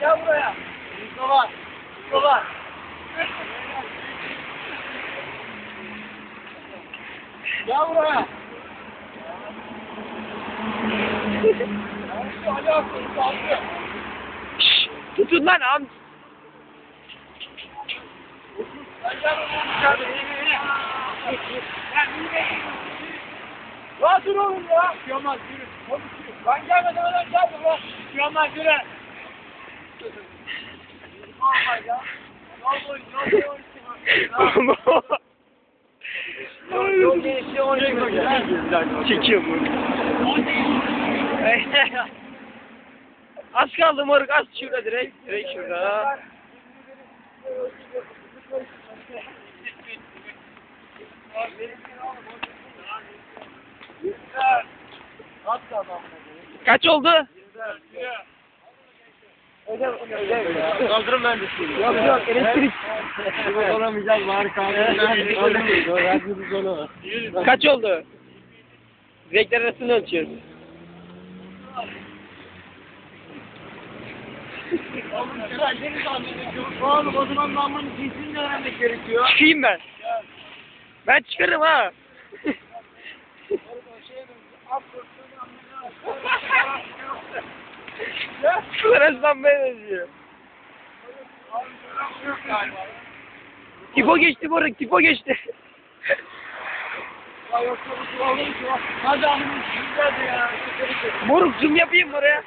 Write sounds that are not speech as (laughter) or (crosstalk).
gel buraya. Mustafa. Mustafa. Gel buraya. Tutun lan am. Ya dur oğlum ya. Yamaz yürü. Konuşuyor. Ben gelmeden öyle gel buraya. Yamaz yürü. Çekiyorum bunu. az kaldı moruk az şurada direkt. Direkt şurada. Kaç oldu? Kaldırın ben de seni. Yok yok elektrik. Olamayacağız bari kaldırın. Kaç oldu? Renkler arasını ölçüyoruz. Oğlum o zaman namlunun cinsini öğrenmek gerekiyor. Çıkayım ben. Ben çıkarım ha. (laughs) (laughs) Resmen benziyor. Tipo geçti moruk, tipo geçti. Ya. Moruk zoom yapayım oraya.